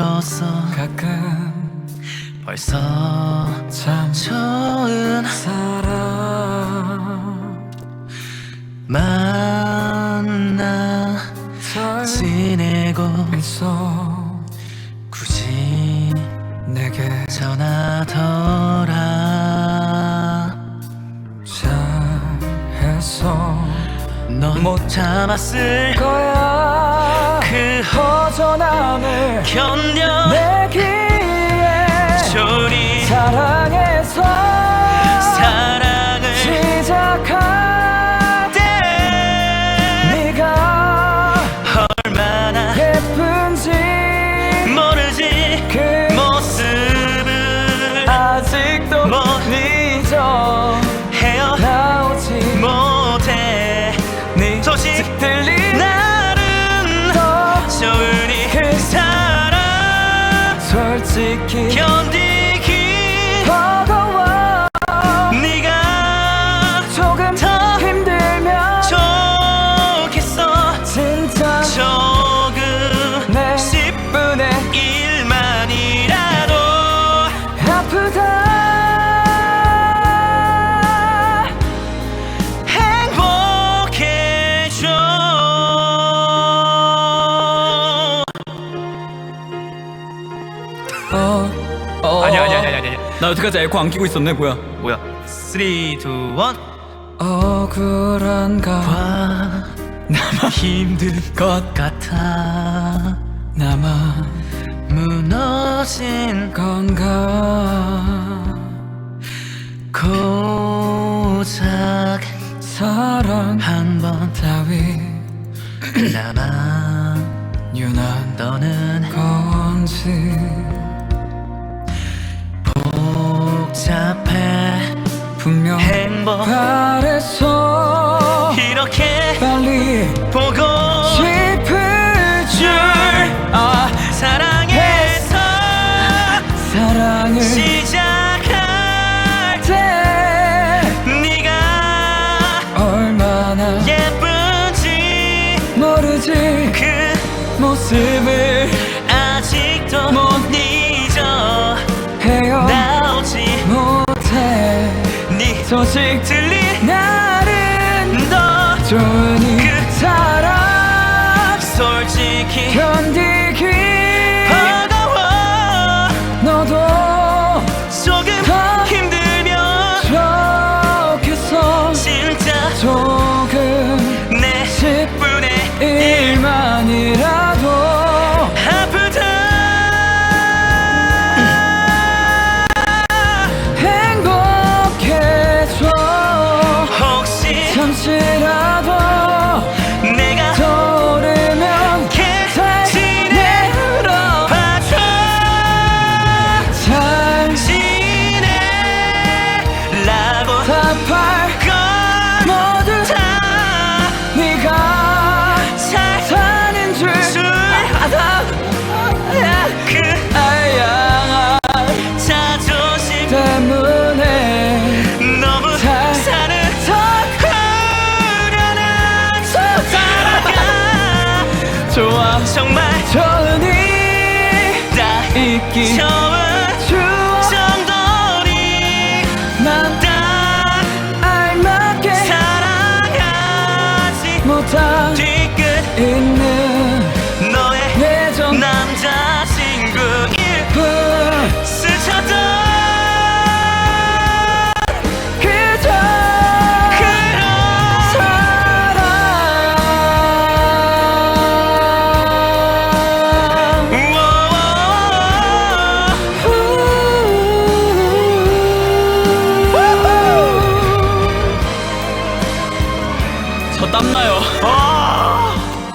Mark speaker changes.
Speaker 1: 들었어.
Speaker 2: 가끔
Speaker 1: 벌써
Speaker 2: 참
Speaker 1: 좋은
Speaker 2: 사람
Speaker 1: 만나
Speaker 2: 잘
Speaker 1: 지내고
Speaker 2: 있어.
Speaker 1: 굳이
Speaker 2: 내게
Speaker 1: 전하더라.
Speaker 2: 잘했어
Speaker 1: 넌못 참았을
Speaker 2: 거야
Speaker 1: 그
Speaker 2: 허전함을
Speaker 1: 견뎌.
Speaker 2: 내기에
Speaker 1: 조리.
Speaker 2: 사랑해서 어,
Speaker 1: 어, 아니야 아니야 아니야 아니야
Speaker 2: 나 어떡하지 에코 안 끼고 있었네 뭐야.
Speaker 1: 뭐야? 3, 2, 1
Speaker 2: 억울한가?
Speaker 1: 와 나만 힘든 것 같아.
Speaker 2: 나만
Speaker 1: 무너진
Speaker 2: 건가?
Speaker 1: 고작
Speaker 2: 사랑
Speaker 1: 한 번.
Speaker 2: 따위
Speaker 1: 나만
Speaker 2: 유난
Speaker 1: 너는
Speaker 2: 건지
Speaker 1: 복잡해.
Speaker 2: 분명
Speaker 1: 행복
Speaker 2: 바래서
Speaker 1: 이렇게
Speaker 2: 빨리
Speaker 1: 보고
Speaker 2: 싶을 줄 아
Speaker 1: 사랑해서
Speaker 2: 사랑을
Speaker 1: 시작할
Speaker 2: 때
Speaker 1: 네가
Speaker 2: 얼마나
Speaker 1: 예쁜지
Speaker 2: 모르지
Speaker 1: 그
Speaker 2: 모습을
Speaker 1: 아직도 못 잊어. 나오지
Speaker 2: 헤어나오지 못해.
Speaker 1: 네
Speaker 2: 소식
Speaker 1: 들리
Speaker 2: 나는
Speaker 1: 너
Speaker 2: 좋으니
Speaker 1: 그
Speaker 2: 사랑
Speaker 1: 솔직히
Speaker 2: 견디
Speaker 1: 정말
Speaker 2: 좋으니
Speaker 1: 다
Speaker 2: 있기
Speaker 1: 좋은